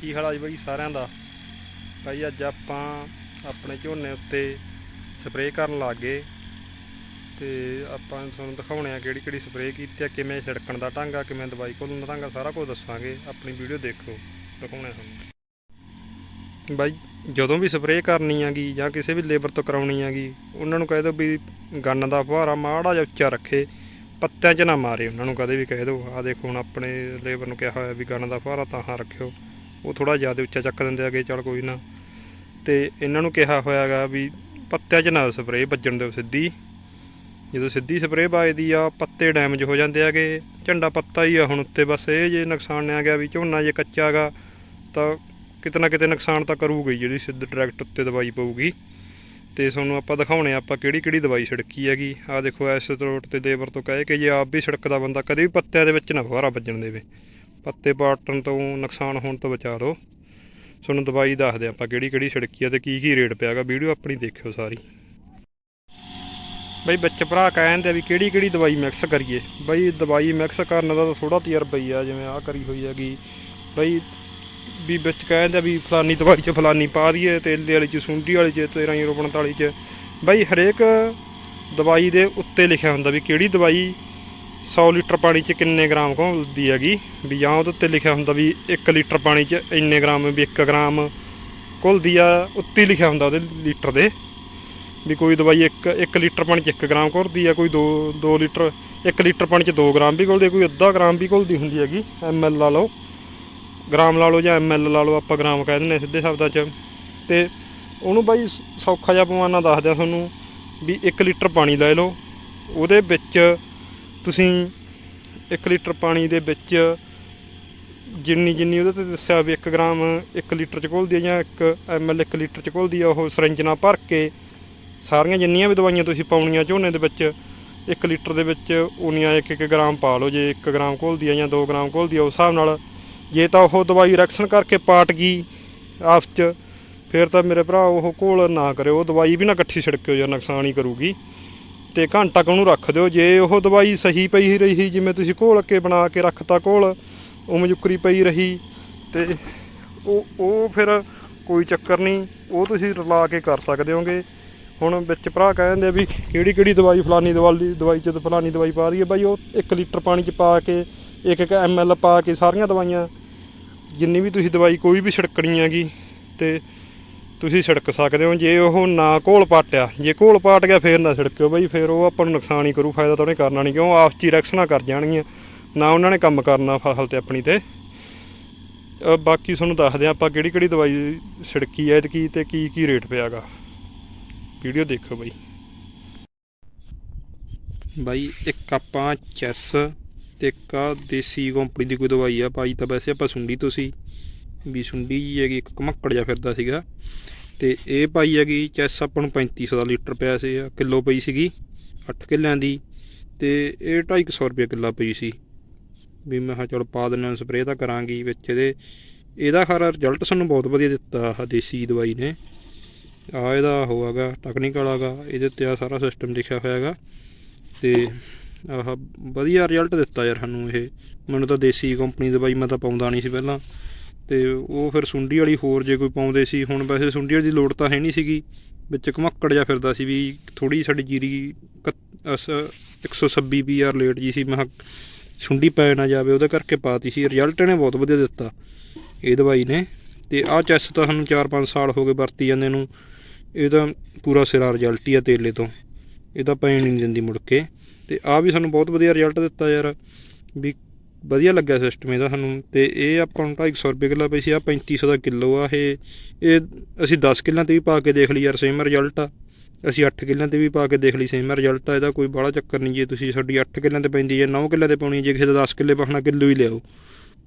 ਕੀ ਹਾਲ ਆ ਜੀ ਬਾਈ ਸਾਰਿਆਂ ਦਾ? ਭਾਈ ਅੱਜ ਆਪਾਂ ਆਪਣੇ ਝੋਨੇ ਉੱਤੇ ਸਪਰੇਅ ਕਰਨ ਲੱਗ ਗਏ ਤੇ ਆਪਾਂ ਤੁਹਾਨੂੰ ਦਿਖਾਉਣੇ ਆ ਕਿਹੜੀ ਕਿਹੜੀ ਸਪਰੇਅ ਕੀਤੀ ਆ, ਕਿਵੇਂ ਛਿੜਕਣ ਦਾ ਢੰਗ ਆ, ਕਿਵੇਂ ਦਵਾਈ ਘੋਲਣ ਦਾ ਢੰਗ ਆ, ਸਾਰਾ ਕੁਝ ਦੱਸਾਂਗੇ। ਆਪਣੀ ਵੀਡੀਓ ਦੇਖੋ, ਦਿਖਾਉਣੇ ਤੁਹਾਨੂੰ। ਬਾਈ, ਜਦੋਂ ਵੀ ਸਪਰੇਅ ਕਰਨੀ ਆਗੀ ਜਾਂ ਕਿਸੇ ਵੀ ਲੇਬਰ ਤੋਂ ਕਰਾਉਣੀ ਆਗੀ, ਉਹਨਾਂ ਨੂੰ ਕਹਿ ਦਿਓ ਵੀ ਗੰਨ ਦਾ ਫੁਹਾਰਾ ਮਾੜਾ ਜਿਹਾ ਉੱਚਾ ਰੱਖੇ, ਪੱਤਿਆਂ 'ਚ ਨਾ ਮਾਰੇ ਉਹਨਾਂ ਨੂੰ ਕਦੇ ਵੀ ਕਹਿ ਦਿਓ। ਆ ਦੇਖੋ ਹੁਣ ਆਪਣੇ ਲੇਬਰ ਨੂੰ ਕਿਹਾ ਹੋਇਆ ਵੀ ਗੰਨ ਦਾ ਫੁਹਾਰਾ ਤਾਂ ਹਾਂ ਰੱਖਿਓ। ਉਹ ਥੋੜਾ ਜ਼ਿਆਦਾ ਉੱਚਾ ਚੱਕ ਦਿੰਦੇ ਆਗੇ ਚਲ ਕੋਈ ਨਾ। ਤੇ ਇਹਨਾਂ ਨੂੰ ਕਿਹਾ ਹੋਇਆਗਾ ਵੀ ਪੱਤਿਆਂ 'ਚ ਨਾ ਸਪਰੇਅ ਵੱਜਣ ਦਿਓ ਸਿੱਧੀ। ਜਦੋਂ ਸਿੱਧੀ ਸਪਰੇਅ ਵੱਜਦੀ ਆ, ਪੱਤੇ ਡੈਮੇਜ ਹੋ ਜਾਂਦੇ ਆਗੇ ਝੰਡਾ ਪੱਤਾ ਹੀ ਆ ਹੁਣ ਉੱਤੇ, ਬਸ ਇਹ ਜੇ ਨੁਕਸਾਨ ਆ ਗਿਆ ਵੀ ਝੋਨਾ ਜੇ ਕੱਚਾ ਗਾ ਤਾਂ ਕਿਤੇ ਨਾ ਕਿਤੇ ਨੁਕਸਾਨ ਤਾਂ ਕਰੂਗੀ ਜਿਹੜੀ ਸਿੱਧ ਡਾਇਰੈਕਟ ਉੱਤੇ ਦਵਾਈ ਪਊਗੀ। ਤੇ ਤੁਹਾਨੂੰ ਆਪਾਂ ਦਿਖਾਉਣੇ ਆਪਾਂ ਕਿਹੜੀ ਕਿਹੜੀ ਦਵਾਈ ਛਿੜਕੀ ਹੈਗੀ। ਆ ਦੇਖੋ ਐਸ ਰੋਡ ਤੇ ਲੇਬਰ ਤੋਂ ਕਹੇ ਕਿ ਜੇ ਆਪ ਵੀ ਛਿੜਕਦਾ ਬੰਦਾ, ਕਦੇ ਵੀ ਪੱਤਿਆਂ ਦੇ ਵਿੱਚ ਨਾ ਫੁਹਾਰਾ ਵੱਜਣ ਦੇਵੇ। ਪੱਤੇ ਪਾਟਣ ਤੋਂ ਨੁਕਸਾਨ ਹੋਣ ਤੋਂ ਬਚਾ ਲਓ ਤੁਹਾਨੂੰ ਦਵਾਈ ਦੱਸਦੇ ਆਪਾਂ ਕਿਹੜੀ ਕਿਹੜੀ ਛਿੜਕੀ ਆ ਤੇ ਕੀ ਕੀ ਰੇਟ ਪਿਆਗਾ ਵੀਡੀਓ ਆਪਣੀ ਦੇਖਿਓ ਸਾਰੀ। ਬਈ ਬੱਚੇ ਭਰਾ ਕਹਿੰਦੇ ਆ ਵੀ ਕਿਹੜੀ ਕਿਹੜੀ ਦਵਾਈ ਮਿਕਸ ਕਰੀਏ। ਬਈ ਦਵਾਈ ਮਿਕਸ ਕਰਨ ਦਾ ਤਾਂ ਥੋੜਾ ਤਜਰਬਾ ਹੀ ਆ, ਜਿਵੇਂ ਆ ਕਰੀ ਹੋਈ ਹੈਗੀ। ਬਈ ਵੀ ਵਿੱਚ ਕਹਿੰਦੇ ਆ ਵੀ ਫਲਾਨੀ ਦਵਾਈ 'ਚ ਫਲਾਨੀ ਪਾ ਦਈਏ, ਤੇਲੇ ਵਾਲੀ 'ਚ, ਸੁੰਡੀ ਵਾਲੀ 'ਚ 1349 'ਚ। ਬਈ ਹਰੇਕ ਦਵਾਈ ਦੇ ਉੱਤੇ ਲਿਖਿਆ ਹੁੰਦਾ ਵੀ ਕਿਹੜੀ ਦਵਾਈ 100 ਲੀਟਰ ਪਾਣੀ 'ਚ ਕਿੰਨੇ ਗ੍ਰਾਮ ਘੁਲਦੀ ਹੈਗੀ? ਵੀ ਜਾਂ ਉਹਦੇ ਉੱਤੇ ਲਿਖਿਆ ਹੁੰਦਾ ਵੀ 1 ਲੀਟਰ ਪਾਣੀ 'ਚ ਇੰਨੇ ਗ੍ਰਾਮ ਵੀ 1 ਗ੍ਰਾਮ ਘੁਲਦੀ ਆ ਉੱਤੇ ਲਿਖਿਆ ਹੁੰਦਾ ਉਹਦੇ ਲੀਟਰ ਦੇ। ਵੀ ਕੋਈ ਦਵਾਈ 1 1 ਲੀਟਰ ਪਾਣੀ 'ਚ 1 ਗ੍ਰਾਮ ਘੁਲਦੀ ਆ ਕੋਈ 2 2 ਲੀਟਰ 1 ਲੀਟਰ ਪਾਣੀ 'ਚ 2 ਗ੍ਰਾਮ ਵੀ ਘੁਲਦੀ ਆ, ਕੋਈ ਅੱਧਾ ਗ੍ਰਾਮ ਵੀ ਘੁਲਦੀ ਹੁੰਦੀ ਹੈਗੀ ਐਮਐਲ ਲਾ ਲਓ। ਗ੍ਰਾਮ ਲਾ ਲਓ ਜਾਂ ਐਮਐਲ ਲਾ ਲਓ ਆਪਾਂ ਗ੍ਰਾਮ ਕਹਿ ਦਿੰਦੇ ਹਾਂ ਸਿੱਧੇ ਸ਼ਬਦਾਂ 'ਚ। ਤੇ ਉਹਨੂੰ ਬਾਈ ਸੌਖਾ ਜਿਹਾ ਪਵਾਨਾ ਦੱਸਦਿਆਂ ਤੁਹਾਨੂੰ ਵੀ 1 ਲੀਟਰ ਪਾਣੀ ਲੈ ਲਓ। ਉਹਦੇ ਵਿੱਚ ਤੁਸੀਂ 1 ਲੀਟਰ ਪਾਣੀ ਦੇ ਵਿੱਚ ਜਿੰਨੀ ਜਿੰਨੀ ਉਹਦੇ ਤੇ ਦੱਸਿਆ ਵੀ 1 ਗ੍ਰਾਮ 1 ਲੀਟਰ ਚ ਘੋਲਦੀ ਹੈ ਜਾਂ 1 ਐਮਐਲ 1 ਲੀਟਰ ਚ ਘੋਲਦੀ ਆ, ਉਹ ਸਿਰੰਜ ਨਾਲ ਭਰ ਕੇ ਸਾਰੀਆਂ ਜਿੰਨੀਆਂ ਵੀ ਦਵਾਈਆਂ ਤੁਸੀਂ ਪਾਉਣੀਆਂ ਝੋਨੇ ਦੇ ਵਿੱਚ 1 ਲੀਟਰ ਦੇ ਵਿੱਚ ਉਨੀਆਂ 1-1 ਗ੍ਰਾਮ ਪਾ ਲਓ ਜੇ 1 ਗ੍ਰਾਮ ਘੋਲਦੀ ਆ ਜਾਂ 2 ਗ੍ਰਾਮ ਘੋਲਦੀ ਆ, ਉਸ ਹਿਸਾਬ ਨਾਲ ਜੇ ਤਾਂ ਉਹ ਦਵਾਈ ਰਿਐਕਸ਼ਨ ਕਰਕੇ ਪਾਟ ਗਈ ਆਪਸ ਚ, ਫਿਰ ਤਾਂ ਮੇਰੇ ਭਰਾ ਉਹ ਘੋਲ ਨਾ ਕਰਿਓ, ਉਹ ਦਵਾਈ ਵੀ ਨਾ ਇਕੱਠੀ ਛਿੜਕਿਓ ਜਾਂ ਨੁਕਸਾਨ ਹੀ ਕਰੂਗੀ। ਤੇ ਘੰਟਾ ਕੁ ਉਹਨੂੰ ਰੱਖ ਦਿਓ। ਜੇ ਉਹ ਦਵਾਈ ਸਹੀ ਪਈ ਰਹੀ, ਜਿਵੇਂ ਤੁਸੀਂ ਘੋਲ ਕੇ ਬਣਾ ਕੇ ਰੱਖਤਾ ਘੋਲ ਉਹ ਜੁਕਰੀ ਪਈ ਰਹੀ, ਤੇ ਉਹ ਉਹ ਫਿਰ ਕੋਈ ਚੱਕਰ ਨਹੀਂ, ਉਹ ਤੁਸੀਂ ਰਲਾ ਕੇ ਕਰ ਸਕਦੇ ਹੋਗੇ। ਹੁਣ ਵਿੱਚ ਭਰਾ ਕਹਿੰਦੇ ਆ ਵੀ ਕਿਹੜੀ ਕਿਹੜੀ ਦਵਾਈ ਫਲਾਨੀ ਦਵਾਈ ਦਵਾਈ ਚ ਤੇ ਫਲਾਨੀ ਦਵਾਈ ਪਾ ਰਹੀ ਹੈ ਬਾਈ ਉਹ 1 ਲੀਟਰ ਪਾਣੀ ਚ ਪਾ ਕੇ, ਇੱਕ ਇੱਕ ਐਮਐਲ ਪਾ ਕੇ ਸਾਰੀਆਂ ਦਵਾਈਆਂ, ਜਿੰਨੀ ਵੀ ਤੁਸੀਂ ਦਵਾਈ ਕੋਈ ਵੀ ਛਿੜਕਣੀ ਹੈਗੀ, ਤੇ ਤੁਸੀਂ ਛਿੜਕ ਸਕਦੇ ਹੋ, ਜੇ ਉਹ ਨਾ ਘੋਲ ਪਾਟਿਆ ਜੇ ਘੋਲ ਪਾਟ ਗਿਆ, ਫੇਰ ਨਾ ਛਿੜਕਿਓ ਬਾਈ? ਫੇਰ ਉਹ ਆਪਾਂ ਨੂੰ ਨੁਕਸਾਨ ਹੀ ਕਰੂ, ਫਾਇਦਾ ਤਾਂ ਉਹਨੇ ਕਰਨਾ ਨਹੀਂ ਕਿਉਂ? ਆਪਸ 'ਚ ਹੀ ਰਿਐਕਸ਼ਨਾਂ ਕਰ ਜਾਣਗੀਆਂ। ਨਾ ਉਹਨਾਂ ਨੇ ਕੰਮ ਕਰਨਾ ਫਸਲ ਤੇ ਆਪਣੀ ਤੇ। ਬਾਕੀ ਤੁਹਾਨੂੰ ਦੱਸਦੇ ਹਾਂ ਆਪਾਂ ਕਿਹੜੀ ਕਿਹੜੀ ਦਵਾਈ ਛਿੜਕੀ ਐ ਤੇ ਕੀ ਤੇ ਕੀ ਕੀ ਰੇਟ ਪਿਆਗਾ। ਵੀਡੀਓ ਦੇਖੋ ਬਾਈ। ਬਾਈ, ਇੱਕ ਆਪਾਂ ਚੈਸ ਤੇ ਇੱਕ ਦੇਸੀ ਕੰਪਨੀ ਦੀ ਕੋਈ ਦਵਾਈ ਆ। ਪਾਈ ਤਾਂ ਵੈਸੇ ਆਪਾਂ ਸੁੰਡੀ ਤੁਸੀਂ ਵੀ ਸੁੰਡੀ ਜੀ ਹੈਗੀ, ਇੱਕ ਘਮੱਕੜ ਜਿਹਾ ਫਿਰਦਾ ਸੀਗਾ। ਤੇ ਇਹ ਪਾਈ ਹੈਗੀ ਚੈਸ ਆਪਾਂ ਨੂੰ 3500 ਦਾ ਲੀਟਰ ਪਿਆ ਸੀ ਕਿਲੋ ਪਈ ਸੀਗੀ 8 ਕਿੱਲਿਆਂ ਦੀ। ਤੇ ਇਹ 250 ਰੁਪਏ ਕਿੱਲਾ ਪਈ ਸੀ। ਵੀ ਮੈਂ ਹਾਂ ਚਲ ਪਾ ਦਿੰਦੇ ਸਪਰੇਅ ਤਾਂ ਕਰਾਂਗੀ ਵਿੱਚ ਇਹਦੇ। ਇਹਦਾ ਖਰਾ ਰਿਜ਼ਲਟ ਸਾਨੂੰ ਬਹੁਤ ਵਧੀਆ ਦਿੱਤਾ, ਆਹ ਦੇਸੀ ਦਵਾਈ ਨੇ। ਆ ਇਹਦਾ ਹੋਵਾਗਾ ਟੈਕਨੀਕਲ ਆਗਾ ਇਹਦੇ ਉੱਤੇ ਆ ਸਾਰਾ ਸਿਸਟਮ ਲਿਖਿਆ ਹੋਇਆ ਹੈਗਾ। ਤੇ ਆਹ ਵਧੀਆ ਰਿਜ਼ਲਟ ਦਿੱਤਾ ਯਾਰ ਸਾਨੂੰ ਇਹ। ਮੈਨੂੰ ਤਾਂ ਦੇਸੀ ਕੰਪਨੀ ਦਵਾਈ ਮੈਂ ਤਾਂ ਪਾਉਂਦਾ ਨਹੀਂ ਸੀ ਪਹਿਲਾਂ। ਤੇ ਉਹ ਫਿਰ ਸੁੰਡੀ ਵਾਲੀ ਹੋਰ ਜੇ ਕੋਈ ਪਾਉਂਦੇ ਸੀ, ਹੁਣ ਵੈਸੇ ਸੁੰਡੀ ਵਾਲੀ ਦੀ ਲੋੜ ਤਾਂ ਹੈ ਨਹੀਂ ਸੀਗੀ, ਵਿੱਚ ਘਮੱਕੜ ਜਿਹਾ ਫਿਰਦਾ ਸੀ ਵੀ ਥੋੜੀ ਸਾਡੀ ਜੀਰੀ ਇਕੱਤ- ਅਸ 126 ਪੀਆਰ ਲੇਟ ਜੀ ਸੀ, ਮੈਂ ਸੁੰਡੀ ਪੈ ਨਾ ਜਾਵੇ, ਉਹਦੇ ਕਰਕੇ ਪਾਤੀ ਸੀ ਰਿਜ਼ਲਟ ਇਹਨੇ ਬਹੁਤ ਵਧੀਆ ਦਿੱਤਾ, ਇਹ ਦਵਾਈ ਨੇ, ਤੇ ਆਹ ਚੈਸ ਤਾਂ ਸਾਨੂੰ 4-5 ਸਾਲ ਹੋ ਗਏ ਵਰਤੀ ਜਾਂਦੇ ਨੂੰ ਇਹਦਾ ਪੂਰਾ ਸਿਰਾ ਰਿਜ਼ਲਟ ਹੀ ਆ ਤੇਲੇ ਤੋਂ, ਇਹ ਤਾਂ ਪੈਣ ਨਹੀਂ ਦਿੰਦੀ ਮੁੜ ਕੇ, ਤੇ ਆ ਵੀ ਸਾਨੂੰ ਬਹੁਤ ਵਧੀਆ ਰਿਜ਼ਲਟ ਦਿੱਤਾ ਯਾਰ, ਵੀ ਵਧੀਆ ਲੱਗਿਆ ਸਿਸਟਮ ਇਹਦਾ ਸਾਨੂੰ ਤੇ ਇਹ ਆਪਾਂ ਨੂੰ 250 ਰੁਪਏ ਕਿੱਲਾ ਪਈ ਸੀ ਆ 3500 ਦਾ ਕਿਲੋ ਆ ਇਹ। ਇਹ ਅਸੀਂ 10 ਕਿੱਲਿਆਂ ਤੇ ਵੀ ਪਾ ਕੇ ਦੇਖ ਲਈ ਯਾਰ ਸੇਮ ਰਿਜ਼ਲਟ ਆ। ਅਸੀਂ 8 ਕਿੱਲਿਆਂ ਤੇ ਵੀ ਪਾ ਕੇ ਦੇਖ ਲਈ ਸੇਮ ਰਿਜ਼ਲਟ ਆ। ਇਹਦਾ ਕੋਈ ਬਾਹਲਾ ਚੱਕਰ ਨਹੀਂ ਜੇ ਤੁਸੀਂ ਸਾਡੀ 8 ਕਿੱਲਿਆਂ ਤੇ ਪੈਂਦੀ ਹੈ 9 ਕਿੱਲਿਆਂ ਤੇ ਪਾਉਣੀ, ਜੇ ਕਿਸੇ ਦਾ 10 ਕਿੱਲੇ ਪਾਉਣਾ, ਕਿਲੋ ਹੀ ਲਿਆਓ।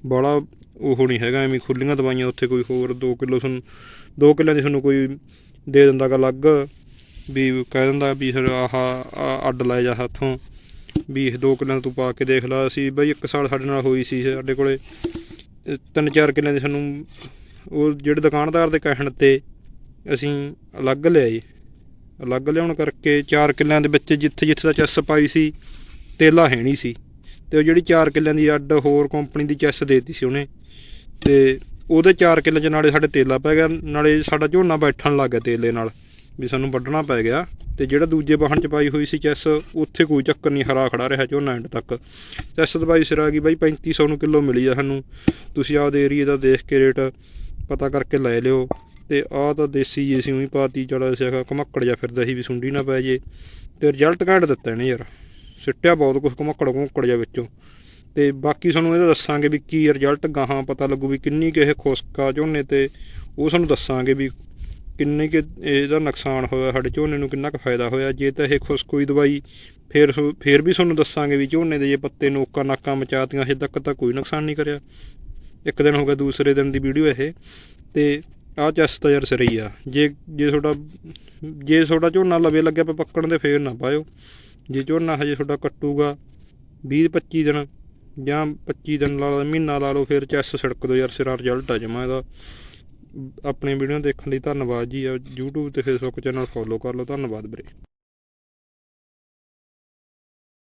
ਬਾਹਲਾ ਉਹ ਨਹੀਂ ਹੈਗਾ, ਐਵੇਂ ਖੁੱਲੀਆਂ ਦਵਾਈਆਂ ਉੱਥੇ ਕੋਈ ਹੋਰ 2 ਕਿਲੋ ਤੁਹਾਨੂੰ 2 ਕਿੱਲਿਆਂ ਦੀ ਤੁਹਾਨੂੰ ਕੋਈ ਦੇ ਦਿੰਦਾ ਗਾ ਅਲੱਗ, ਵੀ ਕਹਿ ਦਿੰਦਾ ਵੀ ਫਿਰ ਆਹ ਅੱਡ ਲੈ ਜਾ ਹੱਥੋਂ। ਵੀ ਇਹ 2 ਕਿੱਲਿਆਂ ਤੂੰ ਪਾ ਕੇ ਦੇਖ ਲਾ, ਅਸੀਂ ਬਈ ਇੱਕ ਸਾਲ ਸਾਡੇ ਨਾਲ ਹੋਈ ਸੀ ਸਾਡੇ ਕੋਲੇ। ਤਿੰਨ ਚਾਰ ਕਿੱਲਿਆਂ ਦੀ ਸਾਨੂੰ ਉਹ ਜਿਹੜੇ ਦੁਕਾਨਦਾਰ ਦੇ ਕਹਿਣ ਤੇ ਅਸੀਂ ਅਲੱਗ ਲਿਆਏ। ਅਲੱਗ ਲਿਆਉਣ ਕਰਕੇ 4 ਕਿੱਲਿਆਂ ਦੇ ਵਿੱਚ ਜਿੱਥੇ ਜਿੱਥੇ ਦਾ ਚੈਸ ਪਾਈ ਸੀ, ਤੇਲਾ ਹੈ ਨਹੀਂ ਸੀ। ਤੇ ਉਹ ਜਿਹੜੀ 4 ਕਿੱਲਿਆਂ ਦੀ ਅੱਡ ਹੋਰ ਕੰਪਨੀ ਦੀ ਚੈਸ ਦੇਤੀ ਸੀ ਉਹਨੇ। ਤੇ ਉਹਦੇ 4 ਕਿੱਲੇ ਚ ਨਾਲੇ ਸਾਡੇ ਤੇਲਾ ਪੈ ਗਿਆ, ਨਾਲੇ ਸਾਡਾ ਝੋਨਾ ਬੈਠਣ ਲੱਗ ਗਿਆ ਤੇਲੇ ਨਾਲ। ਵੀ ਸਾਨੂੰ ਵੱਢਣਾ ਪੈ ਗਿਆ ਤੇ ਜਿਹੜਾ ਦੂਜੇ ਵਾਹਨ ਚ ਪਾਈ ਹੋਈ ਸੀ ਚੈਸ, ਉੱਥੇ ਕੋਈ ਚੱਕਰ ਨਹੀਂ, ਹਰਾ ਖੜਾ ਰਿਹਾ ਝੋਨਾ ਐਂਡ ਤੱਕ। ਚੈਸ ਦਵਾਈ ਸਿਰ ਆ ਗਈ ਬਾਈ 3500 ਨੂੰ ਕਿਲੋ ਮਿਲੀ ਆ ਸਾਨੂੰ। ਤੁਸੀਂ ਆਪਦੇ ਏਰੀਏ ਦਾ ਦੇਖ ਕੇ ਰੇਟ ਪਤਾ ਕਰਕੇ ਲੈ ਲਿਓ। ਤੇ ਆਹ ਤਾਂ ਦੇਸੀ ਜੀ ਸੀ, ਉਹੀ ਪਾਤੀ ਚੜਾ ਸਿਆ ਘਮੱਕੜ ਜਾ ਫਿਰਦਾ ਸੀ ਵੀ ਸੁੰਡੀ ਨਾ ਪੈ ਜੇ। ਤੇ ਰਿਜ਼ਲਟ ਘੈਂਟ ਦਿੱਤਾ ਇਹਨੇ ਯਾਰ। ਸਿੱਟਿਆ ਬਹੁਤ ਕੁਝ ਘਮੱਕੜ ਘਮੱਕੜ ਜਾ ਵਿੱਚੋਂ। ਤੇ ਬਾਕੀ ਤੁਹਾਨੂੰ ਇਹਦਾ ਦੱਸਾਂਗੇ ਵੀ ਕੀ ਰਿਜ਼ਲਟ ਗਾਹਾਂ ਪਤਾ ਲੱਗੂ ਵੀ ਕਿੰਨੀ ਕੁ ਖੁਸਕਾ ਝੋਨੇ ਤੇ। ਉਹ ਸਾਨੂੰ ਦੱਸਾਂਗੇ ਵੀ ਕਿੰਨੇ ਕਿ ਇਹਦਾ ਨੁਕਸਾਨ ਹੋਇਆ, ਸਾਡੇ ਝੋਨੇ ਨੂੰ ਕਿੰਨਾ ਕੁ ਫਾਇਦਾ ਹੋਇਆ? ਜੇ ਤਾਂ ਇਹ ਖੁਸਕੋਈ ਦਵਾਈ, ਫੇਰ ਸੋ- ਫੇਰ ਵੀ ਤੁਹਾਨੂੰ ਦੱਸਾਂਗੇ ਵੀ ਝੋਨੇ ਦੇ ਜੇ ਪੱਤੇ, ਨੋਕਾਂ, ਨਾਕਾਂ ਮਚਾਤੀਆਂ, ਹਜੇ ਤੱਕ ਤਾਂ ਕੋਈ ਨੁਕਸਾਨ ਨਹੀਂ ਕਰਿਆ। ਇੱਕ ਦਿਨ ਹੋ ਗਿਆ, ਦੂਸਰੇ ਦਿਨ ਦੀ ਵੀਡੀਓ ਇਹ। ਤੇ ਆਹ ਚੈਸ ਤਾਂ ਯਾਰ ਸਿਰ ਆ। ਜੇ ਜੇ ਤੁਹਾਡਾ ਜੇ ਤੁਹਾਡਾ ਝੋਨਾ ਲਵੇ ਲੱਗਿਆ ਪਿਆ ਪੱਕਣ ਦੇ ਫੇਰ ਨਾ ਪਾਇਓ। ਜੇ ਝੋਨਾ ਹਜੇ ਤੁਹਾਡਾ ਕੱਟੂਗਾ 20 25 ਦਿਨ ਜਾਂ 25 ਦਿਨ ਲਾ ਲਓ ਮਹੀਨਾ ਲਾ ਲਓ, ਫਿਰ ਚੈਸ ਸੜਕ ਦੋ ਯਾਰ, ਸਿਰਾ ਰਿਜ਼ਲਟ ਆ ਜਮਾ ਇਹਦਾ। ਆਪਣੀ ਵੀਡੀਓ ਦੇਖਣ ਲਈ ਧੰਨਵਾਦ ਜੀ। YouTube ਤੇ Facebook ਚੈਨਲ ਫੋਲੋ ਕਰ ਲਓ। ਧੰਨਵਾਦ ਵੀਰੇ।